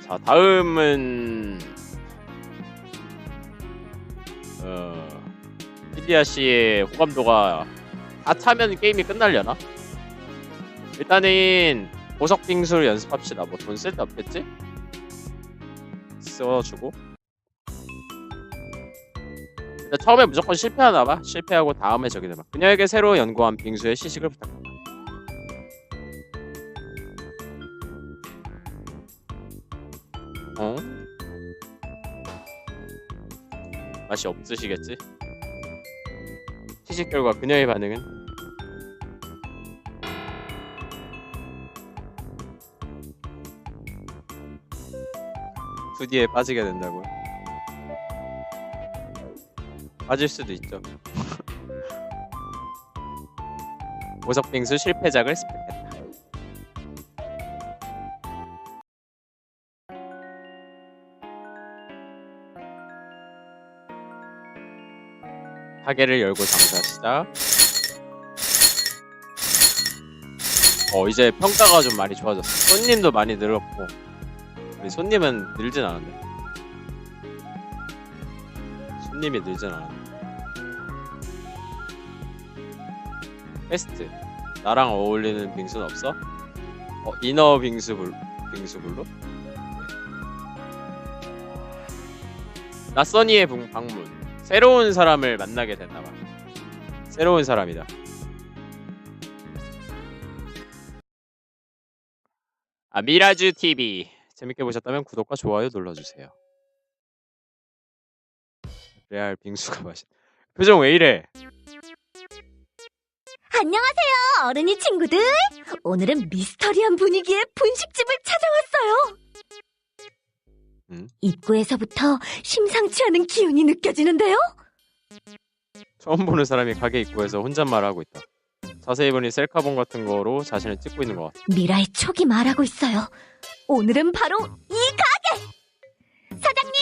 자 다음은 어 필리아 씨의 호감도가 다 차면 게임이 끝날려나? 일단은 보석 빙수를 연습합시다. 뭐 돈 쓸데 없겠지? 써주고. 처음에 무조건 실패하나 봐. 실패하고 다음에 저기 되면 그녀에게 새로 연구한 빙수의 시식을 부탁한다. 맛이 없으시겠지? 시식 결과 그녀의 반응은 푸디에 빠지게 된다고요? 빠질 수도 있죠. 보석빙수 실패작을 스펙 가게를 열고 장사 시작. 어 이제 평가가 좀 많이 좋아졌어. 손님도 많이 늘었고 우리 손님은 늘진 않았네. 손님이 늘진 않았네. 퀘스트 나랑 어울리는 빙수는 없어? 어 이너 빙수 불 빙수 불로? 낯선 이의 붕- 방문 새로운 사람을 만나게 됐나봐. 새로운 사람이다. 아 미라주 TV 재밌게 보셨다면 구독과 좋아요 눌러주세요. 레알 빙수가 맛있. 표정 왜 이래? 안녕하세요, 어른이 친구들. 오늘은 미스터리한 분위기의 분식집을 찾아왔어요. 음? 입구에서부터 심상치 않은 기운이 느껴지는데요? 처음 보는 사람이 가게 입구에서 혼잣말을 하고 있다. 자세히 보니 셀카봉 같은 거로 자신을 찍고 있는 것 같아. 미라의 촉이 말하고 있어요. 오늘은 바로 이 가게! 사장님!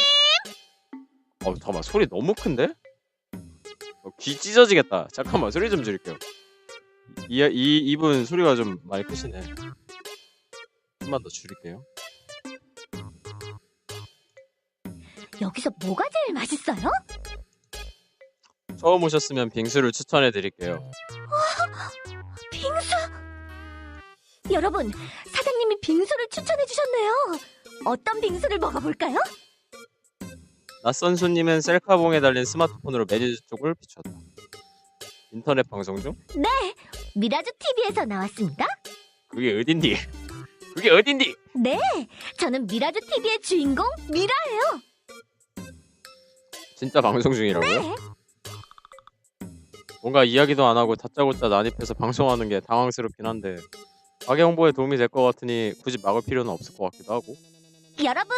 어, 잠깐만 소리 너무 큰데? 어, 귀 찢어지겠다. 잠깐만 소리 좀 줄일게요. 이, 이 이분 소리가 좀 많이 크시네. 좀만 더 줄일게요. 여기서 뭐가 제일 맛있어요? 처음 오셨으면 빙수를 추천해 드릴게요. 빙수! 여러분, 사장님이 빙수를 추천해 주셨네요. 어떤 빙수를 먹어볼까요? 낯선 손님은 셀카봉에 달린 스마트폰으로 메뉴 쪽을 비추었다. 인터넷 방송 중? 미라주 TV에서 나왔습니다. 그게 어딘디? 그게 어딘디? 네, 저는 미라주 TV의 주인공 미라예요. 진짜 방송 중이라고요? 네. 뭔가 이야기도 안 하고 다짜고짜 난입해서 방송하는 게 당황스럽긴 한데 가게 홍보에 도움이 될 것 같으니 굳이 막을 필요는 없을 것 같기도 하고 여러분,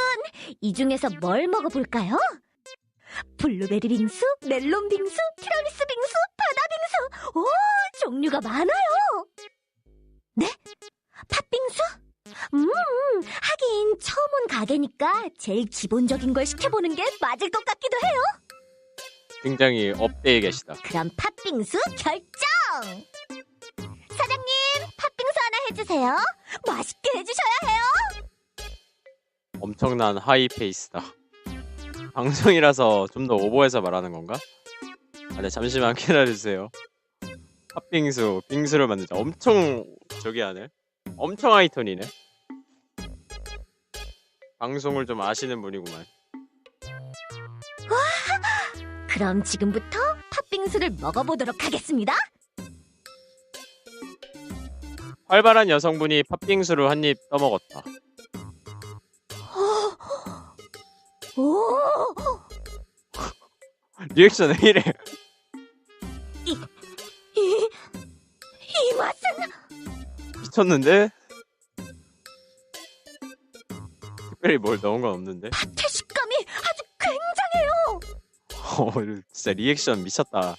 이 중에서 뭘 먹어볼까요? 블루베리 빙수, 멜론 빙수, 티라미수 빙수, 바다 빙수. 오, 종류가 많아요. 네? 팥빙수? 음, 하긴 처음 온 가게니까 제일 기본적인 걸 시켜보는 게 맞을 것 같기도 해요. 굉장히 업데에 계시다. 그럼 팥빙수 결정! 사장님, 팥빙수 하나 해주세요. 맛있게 해주셔야 해요. 엄청난 하이페이스다. 방송이라서 좀 더 오버해서 말하는 건가? 아, 네, 잠시만 기다려주세요. 팥빙수, 빙수를 만들자. 엄청 저기 하네. 엄청 하이톤이네. 방송을 좀 아시는 분이구만. 그럼 지금부터 팥빙수를 먹어보도록 하겠습니다. 활발한 여성분이 팥빙수를 한 입 떠먹었다. 오, 리액션 왜 이래? 이, 이 맛은 미쳤는데? 특별히 뭘 넣은 건 없는데? 굉장해요. 어, 진짜 리액션 미쳤다.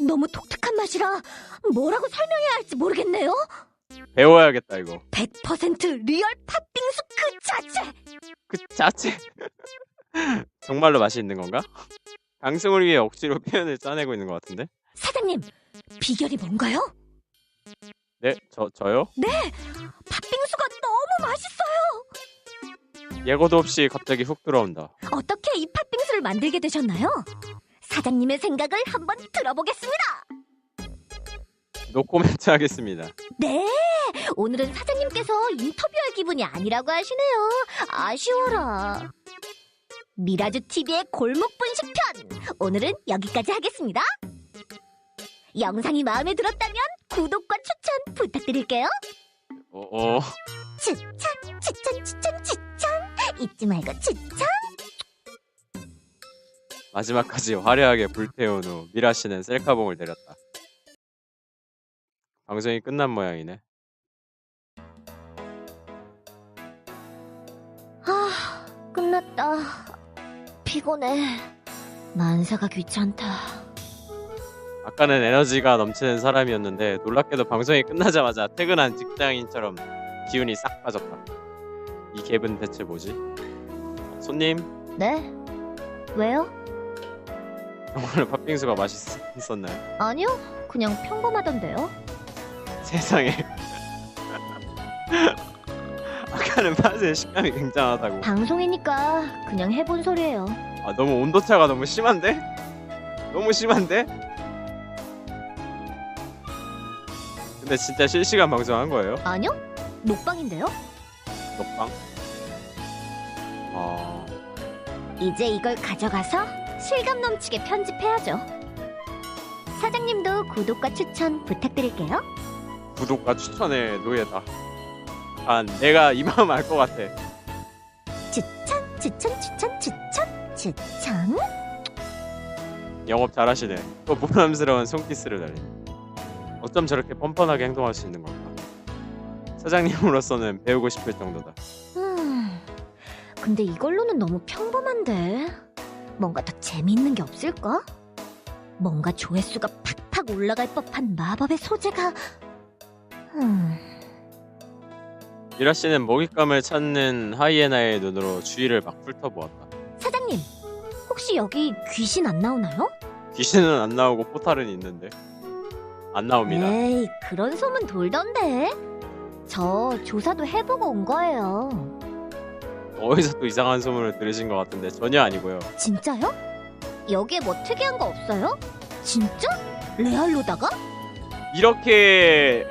너무 독특한 맛이라 뭐라고 설명해야 할지 모르겠네요. 배워야겠다 이거. 100% 리얼 팥빙수 그 자체. 그 자체. 정말로 맛이 있는 건가? 방송을 위해 억지로 표현을 짜내고 있는 것 같은데? 사장님, 비결이 뭔가요? 네, 저 저요? 팥빙수가 너무 맛있어요. 예고도 없이 갑자기 훅 들어온다. 어떻게 이 팥빙수를 만들게 되셨나요? 사장님의 생각을 한번 들어보겠습니다. 노코멘트 하겠습니다. 네, 오늘은 사장님께서 인터뷰할 기분이 아니라고 하시네요. 아쉬워라. 미라주 TV의 골목 분식편 오늘은 여기까지 하겠습니다. 영상이 마음에 들었다면 구독과 추천 부탁드릴게요. 어, 어. 잊지 말고 추천. 마지막까지 화려하게 불태운 후 미라 씨는 셀카봉을 내렸다. 방송이 끝난 모양이네. 아, 끝났다. 피곤해. 만사가 귀찮다. 아까는 에너지가 넘치는 사람이었는데 놀랍게도 방송이 끝나자마자 퇴근한 직장인처럼 기운이 싹 빠졌다. 이 갭은 대체 뭐지? 손님, 네? 왜요? 정말 팥빙수가 맛있었나요? 아니요, 그냥 평범하던데요. 세상에. 아까는 팥의 식감이 굉장하다고. 방송이니까 그냥 해본 소리예요. 아 너무 온도차가 너무 심한데? 너무 심한데? 근데 진짜 실시간 방송한 거예요? 아니요? 녹방인데요? 먹방? 아 이제 이걸 가져가서 실감 넘치게 편집해야죠. 사장님도 구독과 추천 부탁드릴게요. 구독과 추천의 노예다. 아 내가 이 마음 알 것 같아. 추천, 추천, 추천, 추천, 추천. 영업 잘하시네. 또 부담스러운 손키스를 날리네. 어쩜 저렇게 뻔뻔하게 행동할 수 있는 걸까? 사장님으로서는 배우고 싶을 정도다. 음, 근데 이걸로는 너무 평범한데. 뭔가 더 재미있는 게 없을까? 뭔가 조회수가 팍팍 올라갈 법한 마법의 소재가. 음, 미라 씨는 먹잇감을 찾는 하이에나의 눈으로 주위를 막 훑어보았다. 사장님, 혹시 여기 귀신 안 나오나요? 귀신은 안 나오고 포탈은 있는데 안 나옵니다. 에이, 그런 소문 돌던데. 저 조사도 해보고 온 거예요. 어디서 또 이상한 소문을 들으신 것 같은데 전혀 아니고요. 진짜요? 여기에 뭐 특이한 거 없어요? 진짜? 레알로다가? 이렇게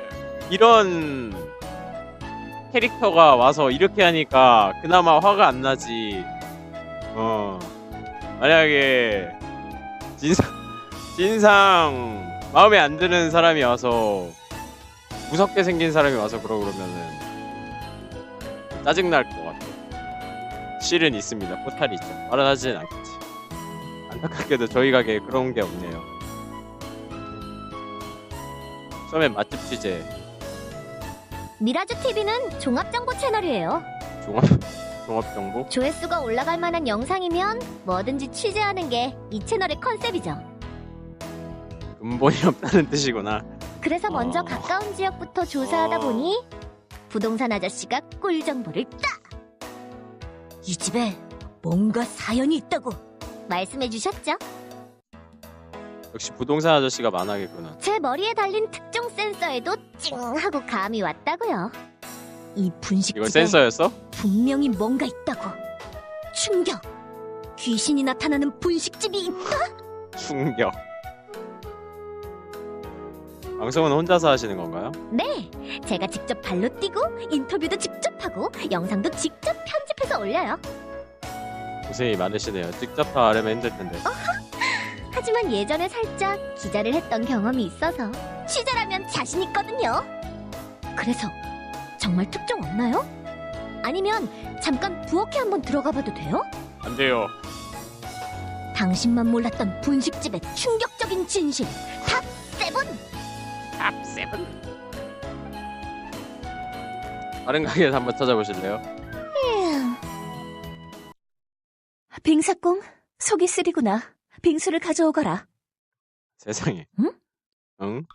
이런 캐릭터가 와서 이렇게 하니까 그나마 화가 안 나지. 어 만약에 진상 진상 마음에 안 드는 사람이 와서 무섭게 생긴 사람이 와서 그러고 그러면은 짜증 날 것 같아. 실은 있습니다. 포탈이 있죠. 말은 않겠지. 안타깝게도 저희 가게에 그런 게 없네요. 처음엔 맛집 취재, 미라주 TV는 종합 정보 채널이에요. 종합 종합 정보. 조회수가 올라갈 만한 영상이면 뭐든지 취재하는 게 이 채널의 컨셉이죠. 근본이 없다는 뜻이구나. 그래서 먼저 어. 가까운 지역부터 조사하다 어. 보니 부동산 아저씨가 꿀 정보를 딱! 이 집에 뭔가 사연이 있다고 말씀해 주셨죠? 역시 부동산 아저씨가 만하겠구나. 제 머리에 달린 특종 센서에도 찡 하고 감이 왔다고요. 이 분식집에 센서였어? 분명히 뭔가 있다고. 충격! 귀신이 나타나는 분식집이 있다? 충격. 방송은 혼자서 하시는 건가요? 네, 제가 직접 발로 뛰고 인터뷰도 직접 하고 영상도 직접 편집해서 올려요. 고생이 많으시네요. 직접 다 하려면 힘들 텐데. 하지만 예전에 살짝 기자를 했던 경험이 있어서 취재라면 자신 있거든요. 그래서 정말 특종 없나요? 아니면 잠깐 부엌에 한번 들어가 봐도 돼요? 안 돼요. 당신만 몰랐던 분식집의 충격적인 진실 탑 세븐. 다른 가게에서 한번 찾아보실래요? 빙사꽁 속이 쓰리구나. 빙수를 가져오거라. 세상에. 응? 응?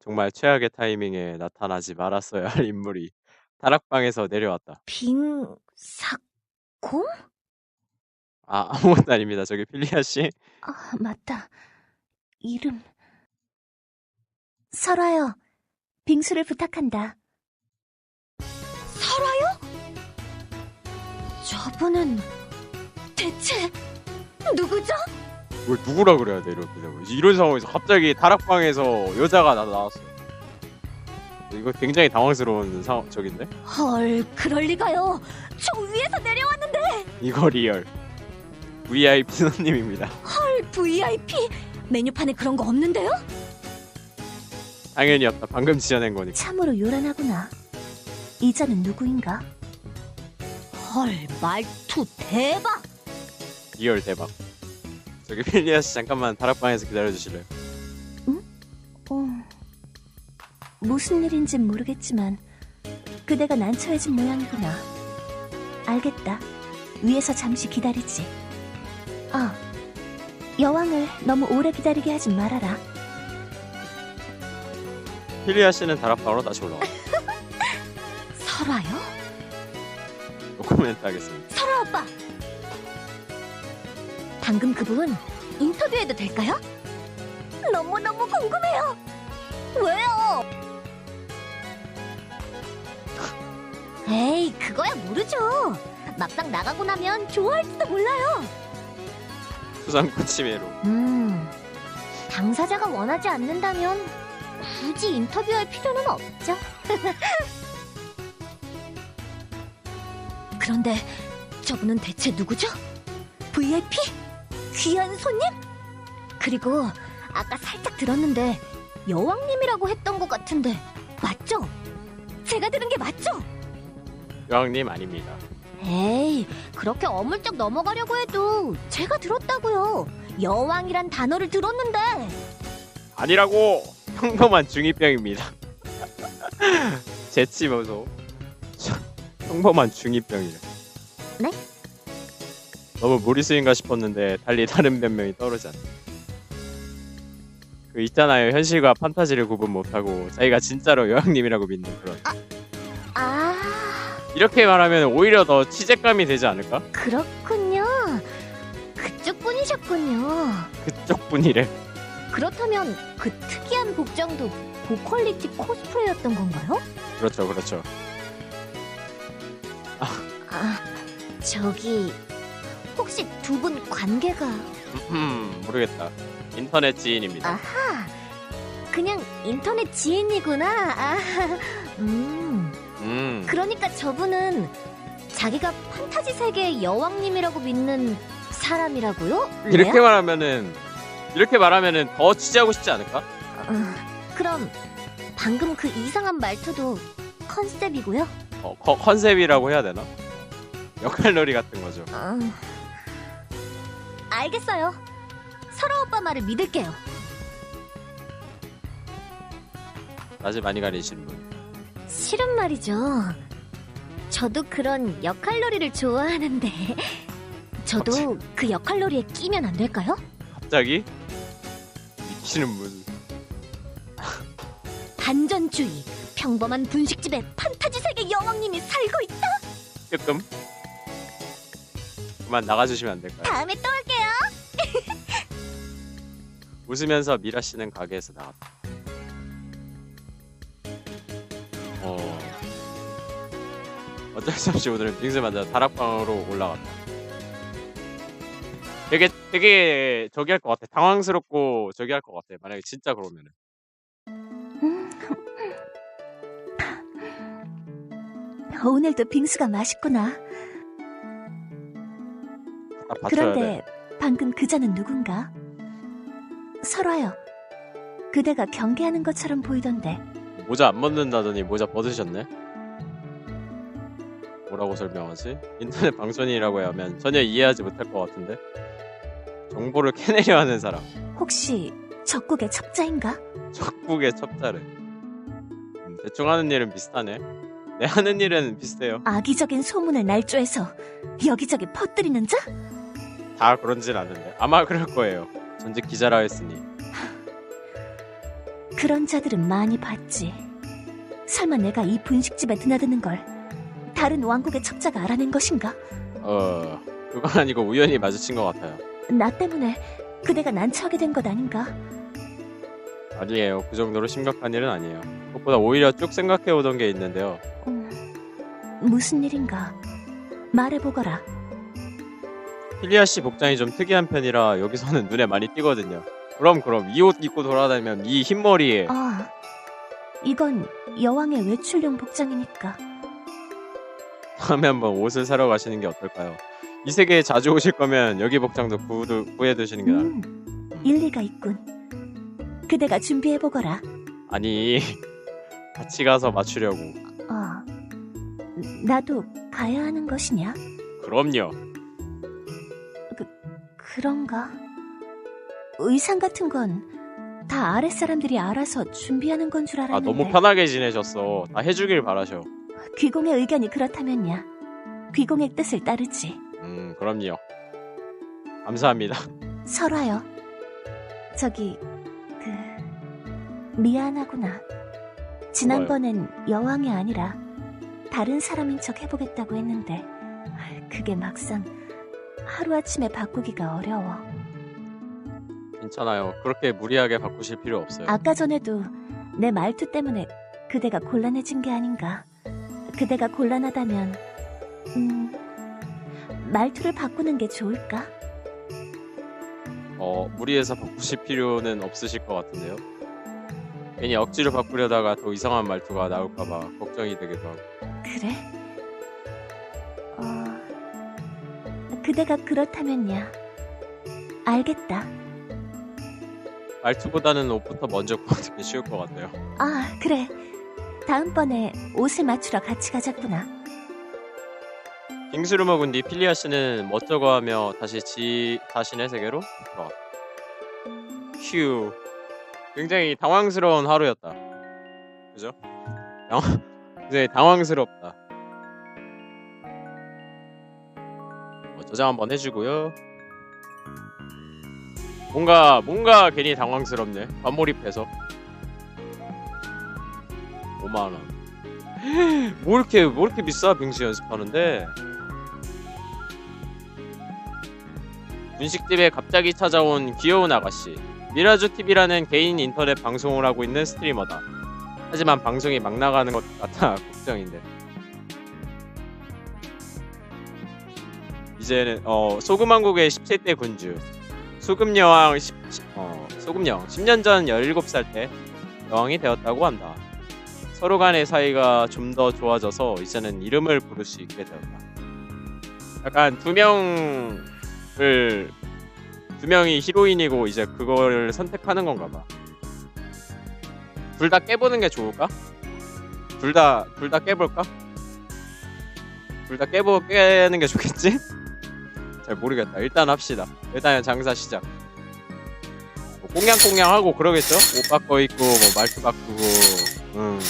정말 최악의 타이밍에 나타나지 말았어야 할 인물이 다락방에서 내려왔다. 빙사꽁? 아, 아무것도 아닙니다. 저기 필리아 씨. 아, 맞다. 이름. 설아요. 빙수를 부탁한다. 설아요? 저분은 대체 누구죠? 뭘 누구라 그래야 돼 이렇게 되면 이런 상황에서 갑자기 다락방에서 여자가 나 나왔어. 이거 굉장히 당황스러운 상황 적인데? 헐, 그럴 리가요. 저 위에서 내려왔는데 이거 리얼. VIP 손님입니다. 헐, VIP 메뉴판에 그런 거 없는데요? 당연히 없다. 방금 지어낸 거니까. 참으로 요란하구나. 이 자는 누구인가? 헐, 말투 대박. 리얼 대박. 저기 필리아 씨 잠깐만 다락방에서 기다려 주실래요? 어, 무슨 일인진 모르겠지만 그대가 난처해진 모양이구나. 알겠다. 위에서 잠시 기다리지. 아, 여왕을 너무 오래 기다리게 하지 말아라. 필리아 씨는 다락방으로 다시 올라와. 설아요? 노코멘트 하겠습니다. 설아 오빠. 방금 그분 인터뷰해도 될까요? 너무너무 궁금해요. 왜요? 에이, 그거야 모르죠. 막상 나가고 나면 좋아할지도 몰라요. 수상코 치매로. 음, 당사자가 원하지 않는다면 굳이 인터뷰할 필요는 없죠. 그런데 저분은 대체 누구죠? VIP? 귀한 손님? 그리고 아까 살짝 들었는데 여왕님이라고 했던 것 같은데 맞죠? 제가 들은 게 맞죠? 여왕님 아닙니다. 에이, 그렇게 어물쩍 넘어가려고 해도 제가 들었다고요. 여왕이란 단어를 들었는데 아니라고 평범한 중2병입니다. 재치 보소. 평범한 중2병이래. 네? 너무 무리수인가 싶었는데 달리 다른 변명이 떠오르지 않네. 그 있잖아요 현실과 판타지를 구분 못하고 자기가 진짜로 여왕님이라고 믿는 그런 아, 이렇게 말하면 오히려 더 취재감이 되지 않을까? 그렇군요. 그쪽 분이셨군요. 그쪽 분이래 그렇다면 그 특이한 복장도 고퀄리티 코스프레였던 건가요? 그렇죠 그렇죠 아, 저기 혹시 두 분 관계가 음, 모르겠다 인터넷 지인입니다 아하 그냥 인터넷 지인이구나. 아, 음. 음 그러니까 저분은 자기가 판타지 세계의 여왕님이라고 믿는 사람이라고요? 이렇게? 말하면은 이렇게 말하면은 더 취재하고 싶지 않을까? 어, 그럼 방금 그 이상한 말투도 컨셉이고요? 어, 커- 컨셉이라고 해야 되나? 역할놀이 같은 거죠. 어, 알겠어요. 설아 오빠 말을 믿을게요. 낮에 많이 가리시는 분. 실은 말이죠. 저도 그런 역할놀이를 좋아하는데 저도 그 역할놀이에 끼면 안 될까요? 갑자기 미치는 분. 반전주의, 평범한 분식집에 판타지 세계 여왕님이 살고 있다. 조금 그만 나가주시면 안 될까요? 다음에 또 올게요. 웃으면서 미라 씨는 가게에서 나갔다. 어. 어쩔 수 없이 오늘은 빙수 만져 다락방으로 올라갔다. 되게 저기 할 것 같아. 당황스럽고 저기 할 것 같아. 만약에 진짜 그러면은. 오늘도 빙수가 맛있구나. 받쳐야 돼. 그런데 방금 그자는 누군가? 설아요. 그대가 경계하는 것처럼 보이던데 모자 안 벗는다더니 모자 벗으셨네? 뭐라고 설명하지? 인터넷 방송인이라고 하면 전혀 이해하지 못할 것 같은데? 정보를 캐내려 하는 사람. 혹시 적국의 첩자인가? 적국의 첩자래. 음, 대충 하는 일은 비슷하네. 내 하는 일은 비슷해요. 악의적인 소문을 날조해서 여기저기 퍼뜨리는 자? 다 그런진 않은데. 아마 그럴 거예요. 전직 기자라 했으니. 그런 자들은 많이 봤지. 설마 내가 이 분식집에 드나드는 걸 다른 왕국의 첩자가 알아낸 것인가? 어, 그건 아니고 우연히 마주친 것 같아요. 나 때문에 그대가 난처하게 된 것 아닌가? 아니에요. 그 정도로 심각한 일은 아니에요. 그것보다 오히려 쭉 생각해 오던 게 있는데요. 음, 무슨 일인가? 말해보거라. 필리아 씨 복장이 좀 특이한 편이라 여기서는 눈에 많이 띄거든요. 그럼 그럼 이 옷 입고 돌아다니면 이 흰머리에 아, 이건 여왕의 외출용 복장이니까. 다음에 한번 옷을 사러 가시는 게 어떨까요? 이 세계에 자주 오실 거면 여기 복장도 구두, 구해 두시는 게 나아요. 음, 일리가 있군. 그대가 준비해보거라. 아니 같이 가서 맞추려고. 어, 나도 가야 하는 것이냐? 그럼요. 그런가? 의상 같은 건 다 아랫 사람들이 알아서 준비하는 건 줄 아 알았는데 너무 편하게 지내셨어. 다 해주길 바라셔. 귀공의 의견이 그렇다면야 귀공의 뜻을 따르지 음 그럼요. 감사합니다. 설화요 저기 그 미안하구나 지난번엔 여왕이 아니라 다른 사람인 척 해보겠다고 했는데 그게 막상 하루아침에 바꾸기가 어려워 괜찮아요. 그렇게 무리하게 바꾸실 필요 없어요. 아까 전에도 내 말투 때문에 그대가 곤란해진 게 아닌가. 그대가 곤란하다면, 음, 말투를 바꾸는 게 좋을까? 어 무리해서 바꾸실 필요는 없으실 것 같은데요. 괜히 억지로 바꾸려다가 더 이상한 말투가 나올까봐 걱정이 되기도 하고. 그래? 어, 그대가 그렇다면야. 알겠다. 말투보다는 옷부터 먼저 구하는 게 쉬울 것 같아요. 아, 그래. 다음번에 옷을 맞추러 같이 가자꾸나. 빙수를 먹은 뒤 필리아 씨는 멋쩍어 하며 다시 지 자신의 세계로 돌아갔다. 휴, 굉장히 당황스러운 하루였다. 그죠? 당황, 굉장히 당황스럽다. 어, 저장 한번 해주고요. 뭔가 뭔가 괜히 당황스럽네. 반몰입해서 5만 원. 뭐 이렇게 뭐 이렇게 비싸 빙수 연습하는데 분식집에 갑자기 찾아온 귀여운 아가씨 미라주 TV라는 개인 인터넷 방송을 하고 있는 스트리머다. 하지만 방송이 막 나가는 것 같아 걱정인데. 이제는 어 소금왕국의 10세대 군주. 소금 여왕 10, 어 소금 여왕. 10년 전 17살 때 여왕이 되었다고 한다. 서로 간의 사이가 좀 더 좋아져서 이제는 이름을 부를 수 있게 되었다. 약간 두명 을 두 명이 히로인이고 이제 그걸 선택하는 건가 봐. 둘 다 깨보는 게 좋을까? 둘 다 둘 다 깨볼까? 둘 다 깨보 깨는 게 좋겠지? 잘 모르겠다. 일단 합시다. 일단 장사 시작. 뭐 꽁냥꽁냥 하고 그러겠죠? 옷 바꿔 입고 뭐 말투 바꾸고 음. 음.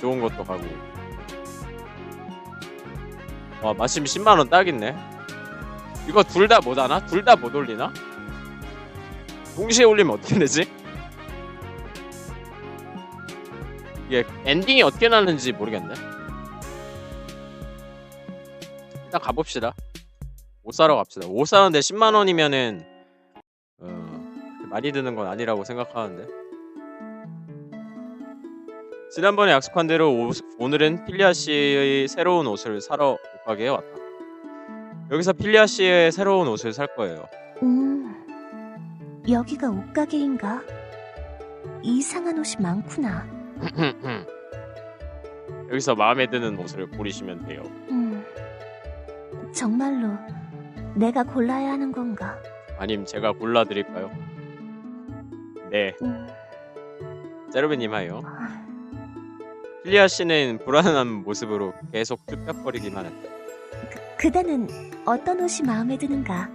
좋은 것도 가고 와 마심 10만원 딱있네 이거 둘 다 못하나? 둘 다 못 올리나? 동시에 올리면 어떻게 되지? 이게 엔딩이 어떻게 나는지 모르겠네 일단 가봅시다 옷 사러 갑시다 옷 사는데 10만원이면은 어, 많이 드는 건 아니라고 생각하는데 지난번에 약속한 대로 오, 오늘은 필리아 씨의 새로운 옷을 사러 옷 가게에 왔다. 여기서 필리아 씨의 새로운 옷을 살 거예요. 음, 여기가 옷가게인가? 이상한 옷이 많구나. 여기서 마음에 드는 옷을 고르시면 돼요. 음, 정말로 내가 골라야 하는 건가? 아님 제가 골라드릴까요? 네, 음. 아, 필리아 씨는 불안한 모습으로 계속 쭈뼛거리기만 했다. 그대는 어떤 옷이 마음에 드는가?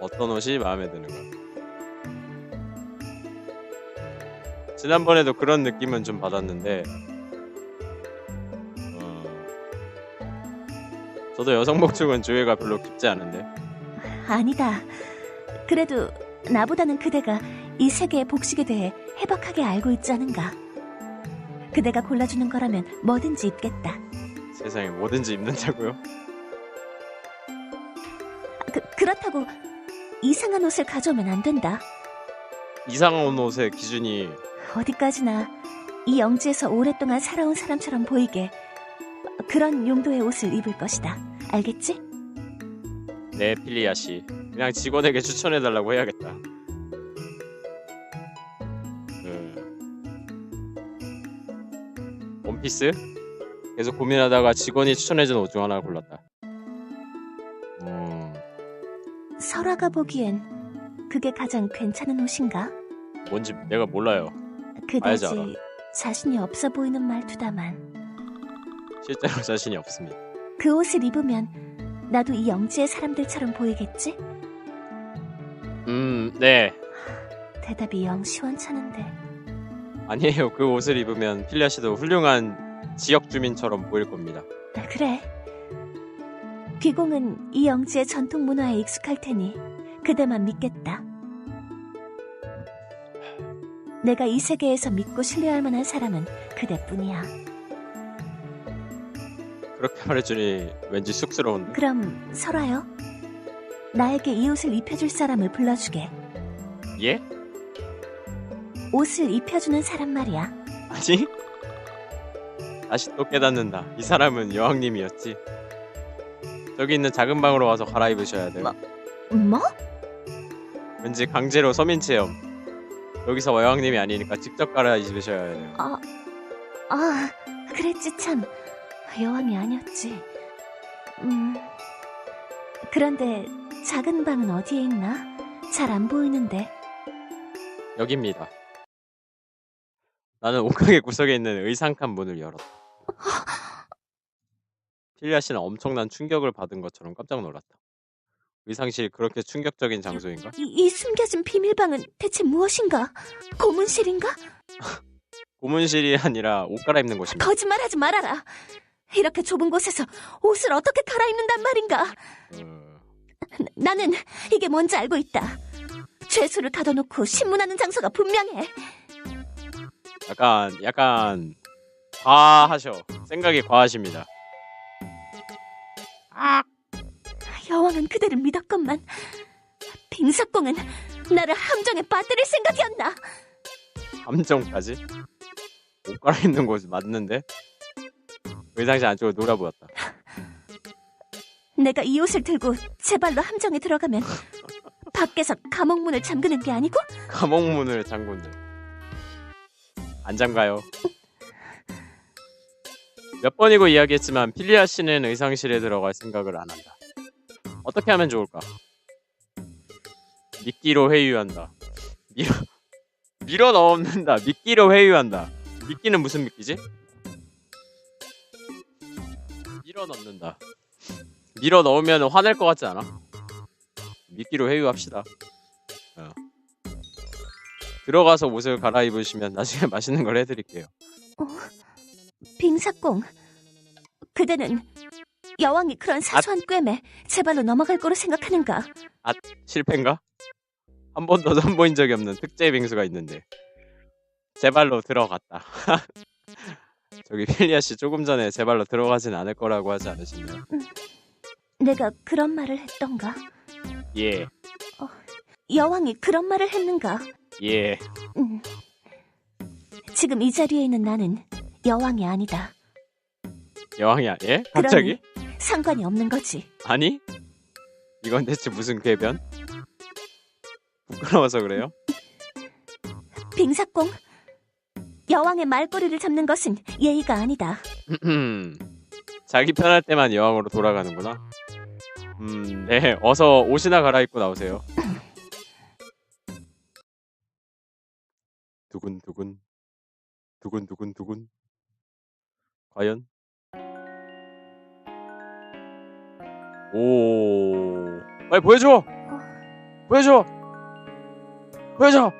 어떤 옷이 마음에 드는가? 지난번에도 그런 느낌은 좀 받았는데 어... 저도 여성복 쪽은 조예가 별로 깊지 않은데 아니다. 그래도 나보다는 그대가 이 세계의 복식에 대해 해박하게 알고 있지 않은가? 그대가 골라주는 거라면 뭐든지 입겠다. 세상에 뭐든지 입는다고요? 그, 그렇다고 이상한 옷을 가져오면 안 된다. 이상한 옷의 기준이 어디까지나 이 영지에서 오랫동안 살아온 사람처럼 보이게 그런 용도의 옷을 입을 것이다. 알겠지? 네, 필리아 씨. 그냥 직원에게 추천해 달라고 해야겠다. 그... 원피스? 계속 고민하다가 직원이 추천해준 옷 중 하나를 골랐다. 설아가 보기엔 그게 가장 괜찮은 옷인가? 뭔지 내가 몰라요. 그다지 알죠, 알아. 자신이 없어 보이는 말투다만 실제로 자신이 없습니다. 그 옷을 입으면 나도 이 영지의 사람들처럼 보이겠지? 음, 네. 대답이 영 시원찮은데 아니에요. 그 옷을 입으면 필리아 씨도 훌륭한 지역 주민처럼 보일 겁니다. 아, 그래 귀공은 이 영지의 전통 문화에 익숙할 테니 그대만 믿겠다 내가 이 세계에서 믿고 신뢰할 만한 사람은 그대뿐이야 그렇게 말해주니 왠지 쑥스러운데. 그럼 설아요 나에게 이 옷을 입혀줄 사람을 불러주게 예? 옷을 입혀주는 사람 말이야 아니? 다시 또 깨닫는다. 이 사람은 여왕님이었지. 저기 있는 작은 방으로 와서 갈아입으셔야 돼요. 뭐? 왠지 강제로 서민 체험. 여기서 여왕님이 아니니까 직접 갈아입으셔야 돼요. 아, 아, 그랬지 참. 여왕이 아니었지. 음. 그런데 작은 방은 어디에 있나? 잘 안 보이는데. 여기입니다. 나는 옥강의 구석에 있는 의상칸 문을 열었다. 필리아 씨는 엄청난 충격을 받은 것처럼 깜짝 놀랐다. 의상실이 그렇게 충격적인 장소인가? 이, 이 숨겨진 비밀방은 대체 무엇인가? 고문실인가? 고문실이 아니라 옷 갈아입는 곳입니다. 거짓말하지 말아라. 이렇게 좁은 곳에서 옷을 어떻게 갈아입는단 말인가? 어, 나는 이게 뭔지 알고 있다. 죄수를 가둬놓고 신문하는 장소가 분명해. 약간 약간 과하셔. 생각이 과하십니다. 여왕은 그대를 믿었건만 빙석공은 나를 함정에 빠뜨릴 생각이었나? 함정까지? 옷 갈아입는 곳이 맞는데? 의상실 안쪽으로 놀아 보였다. 내가 이 옷을 들고 제 발로 함정에 들어가면 밖에서 감옥문을 잠그는 게 아니고 감옥문을 잠군데. 안 잠가요. 몇 번이고 이야기했지만 필리아 씨는 의상실에 들어갈 생각을 안 한다. 어떻게 하면 좋을까? 미끼로 회유한다. 밀어 밀어 넣는다. 미끼로 회유한다. 미끼는 무슨 미끼지? 밀어 넣는다. 밀어 넣으면 화낼 것 같지 않아? 미끼로 회유합시다. 어. 들어가서 옷을 갈아입으시면 나중에 맛있는 걸 해드릴게요. 빙삭공 그대는 여왕이 그런 사소한 꿰매 제 발로 넘어갈 거로 생각하는가? 실패인가? 한 번도 선보인 적이 없는 특제 빙수가 있는데 제 발로 들어갔다. 저기 필리아 씨 조금 전에 제 발로 들어가진 않을 거라고 하지 않으셨나요? 내가 그런 말을 했던가? 예, 여왕이 그런 말을 했는가? 예. 음. 지금 이 자리에 있는 나는 여왕이 아니다. 여왕이야, 예? 갑자기? 상관이 없는 거지. 아니? 이건 대체 무슨 궤변? 부끄러워서 그래요? 빙삭공 여왕의 말꼬리를 잡는 것은 예의가 아니다. 자기 편할 때만 여왕으로 돌아가는구나. 음, 네. 어서 옷이나 갈아입고 나오세요. 두근두근. 두근두근 두근. 과연? 오. 빨리 보여줘! 보여줘! 보여줘!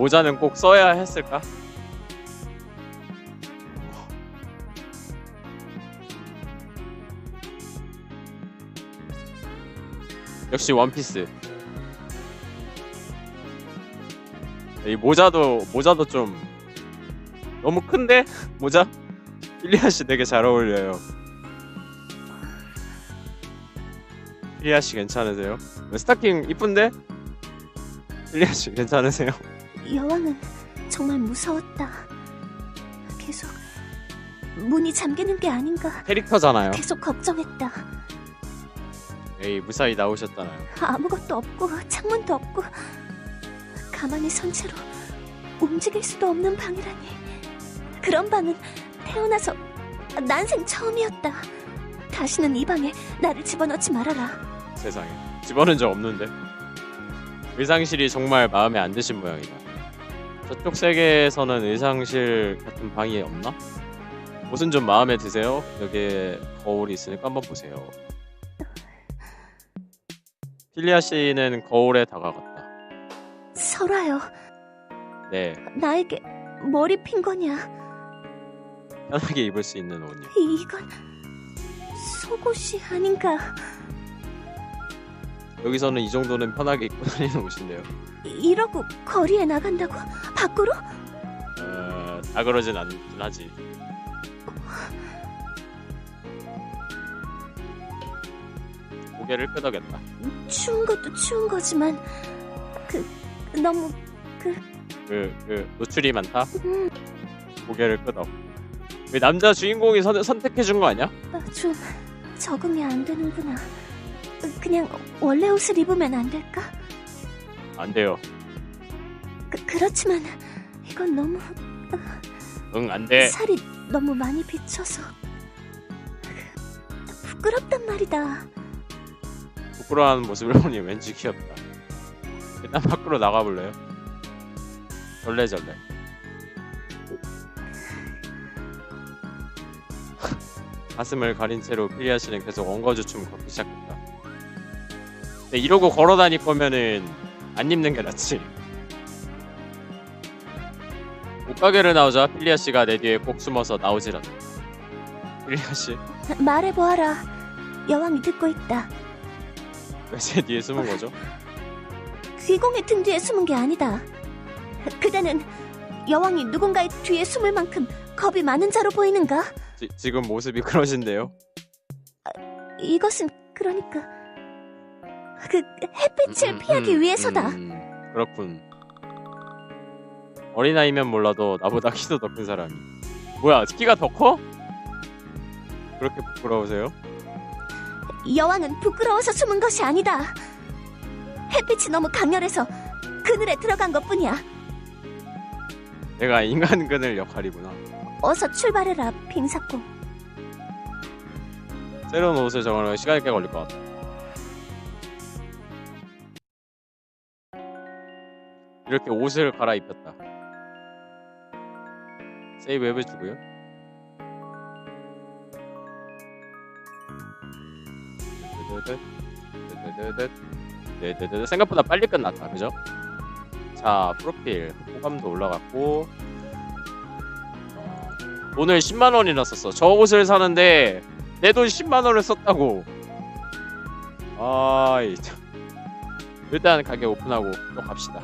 모자는 꼭 써야 했을까? 역시 원피스. 이 모자도 모자도 좀 너무 큰데 모자 필리아 씨 되게 잘 어울려요. 필리아 씨 괜찮으세요? 스타킹 이쁜데? 필리아 씨 괜찮으세요? 여왕은 정말 무서웠다. 계속 문이 잠기는 게 아닌가 캐릭터잖아요. 계속 걱정했다. 에이 무사히 나오셨잖아요. 아무것도 없고 창문도 없고 가만히 선 채로 움직일 수도 없는 방이라니. 그런 방은 태어나서 난생 처음이었다. 다시는 이 방에 나를 집어넣지 말아라. 세상에 집어넣은 적 없는데 의상실이 정말 마음에 안 드신 모양이다 저쪽 세계에서는 의상실 같은 방이 없나? 옷은 좀 마음에 드세요? 여기에 거울이 있으니까 한번 보세요 필리아 씨는 거울에 다가갔다 설아요. 네 나에게 머리 핀 거냐? 편하게 입을 수 있는 옷이요 이건 속옷이 아닌가? 여기서는 이 정도는 편하게 입고 다니는 옷인데요 이러고 거리에 나간다고? 밖으로? 어, 다 그러진 않긴 하지 고개를 끄덕였다 추운 것도 추운 거지만 그 너무 그, 그 노출이 많다. 음, 고개를 끄덕. 왜 남자 주인공이 선, 선택해 준거 아니야? 아, 좀 적응이 안 되는구나. 그냥 원래 옷을 입으면 안 될까? 안 돼요. 그, 그렇지만 이건 너무 응, 안 돼. 살이 너무 많이 비쳐서 부끄럽단 말이다. 부끄러워하는 모습을 보니 왠지 귀엽다. 일단 밖으로 나가볼래요? 절레절레. 가슴을 가린 채로 피리아 씨는 계속 엉거주춤 걷기 시작했다. 근데 이러고 걸어 다닐 거면은 안 입는 게 낫지. 옷가게를 나오자 필리아 씨가 내 뒤에 꼭 숨어서 나오질 않다. 필리아 씨, 말해보아라. 여왕이 듣고 있다. 왜 제 뒤에 숨은 거죠? 귀공의 등 뒤에 숨은 게 아니다. 그대는 여왕이 누군가의 뒤에 숨을 만큼 겁이 많은 자로 보이는가? 지, 지금 모습이 그러신데요? 이것은 그러니까 그 햇빛을 음, 피하기 음, 위해서다. 음, 그렇군. 어린아이면 몰라도 나보다 키도 더 큰 사람이. 뭐야, 키가 더 커? 그렇게 부끄러우세요? 여왕은 부끄러워서 숨은 것이 아니다. 햇빛이 너무 강렬해서 그늘에 들어간 것뿐이야. 내가 인간 그늘 역할이구나. 어서 출발해라, 빙사공. 새로운 옷을 정하려면 시간이 꽤 걸릴 것 같아. 이렇게 옷을 갈아입혔다. 세이브 해주고요. 생각보다 빨리 끝났다 그죠? 자 프로필 호감도 올라갔고 어, 돈을 10만 원이나 썼어 저 옷을 사는데 내 돈 10만 원을 썼다고 참 일단 가게 오픈하고 또 갑시다